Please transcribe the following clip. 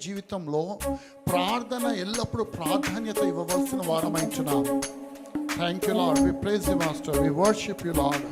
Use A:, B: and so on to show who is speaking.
A: జీవితంలో ప్రార్థన ఎల్లప్పుడూ ప్రాధాన్యత ఇవ్వవలసిన వారమైంచున్నాం thank you lord we praise you master we worship you lord